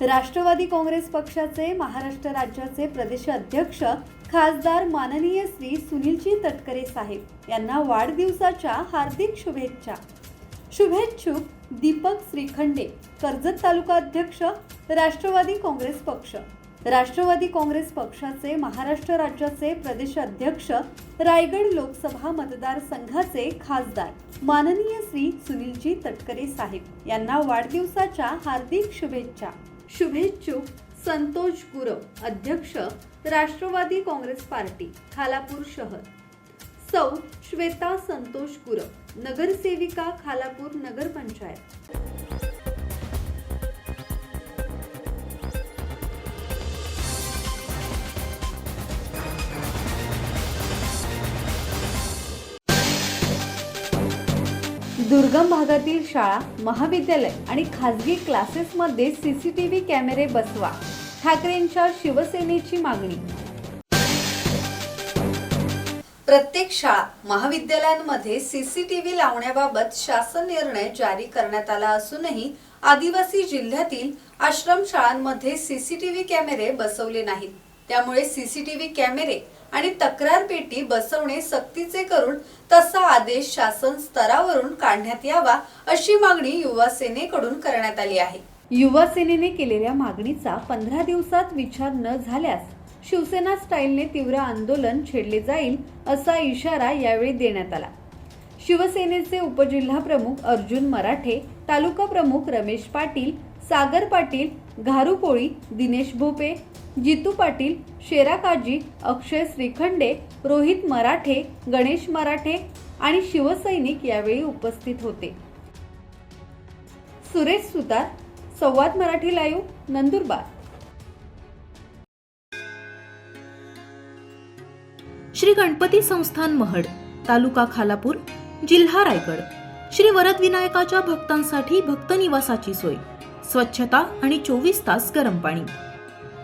राष्ट्रवादी काँग्रेस पक्षाचे महाराष्ट्र राज्याचे प्रदेश अध्यक्ष खासदार माननीय श्री सुनीलजी तटकरे साहेब यांना वाढदिवसाच्या हार्दिक शुभेच्छा. शुभेच्छुक दीपक श्रीखंडे कर्जत तालुका अध्यक्ष राष्ट्रवादी काँग्रेस पक्ष. राष्ट्रवादी काँग्रेस पक्षाचे महाराष्ट्र राज्याचे प्रदेश अध्यक्ष रायगड लोकसभा मतदारसंघाचे खासदार माननीय श्री सुनीलजी तटकरे साहेब यांना वाढदिवसाच्या हार्दिक शुभेच्छा. शुभेच्छुक संतोष गुरव अध्यक्ष राष्ट्रवादी काँग्रेस पार्टी खालापूर शहर. सौ श्वेता संतोष गुरव नगरसेविका खालापूर नगरपंचायत दुर्गम भागातील शाळा महाविद्यालय आणि खासगी क्लासेसमध्ये सी सी टी व्ही कॅमेरे बसवा. ठाकरेंच्या शिवसेनेची मागणी. प्रत्येक शाळा महाविद्यालयांमध्ये सीसीटीव्ही लावण्याबाबत शासन निर्णय जारी करण्यात आला असूनही आदिवासी जिल्ह्यातील आश्रम शाळांमध्ये सीसीटीव्ही कॅमेरे बसवले नाहीत. त्यामुळे सीसीटीव्ही कॅमेरे आणि तक्रार पेटी बसवणे सक्तीचे करून तसा आदेश शासन स्तरावरून काढण्यात यावा अशी मागणी युवा सेनेकडून करण्यात आली आहे. युवा सेनेने केलेल्या मागणीचा पंधरा दिवसात विचार न झाल्यास शिवसेना स्टाईलने तीव्र आंदोलन छेडले जाईल असा इशारा यावेळी देण्यात आला. शिवसेनेचे उपजिल्हा प्रमुख अर्जुन मराठे तालुका प्रमुख रमेश पाटील सागर पाटील घारुपोळी दिनेश भोपे जितू पाटील शेरा काजी अक्षय श्रीखंडे रोहित मराठे गणेश मराठे आणि शिवसैनिक यावेळी उपस्थित होते. सुरेश सुतार संवाद मराठी लाईव्ह नंदुरबार. श्री गणपती संस्थान महड तालुका खालापूर जिल्हा रायगड. श्री वरद विनायकाच्या भक्तांसाठी भक्त निवासाची सोय. स्वच्छता आणि चोवीस तास गरम पाणी.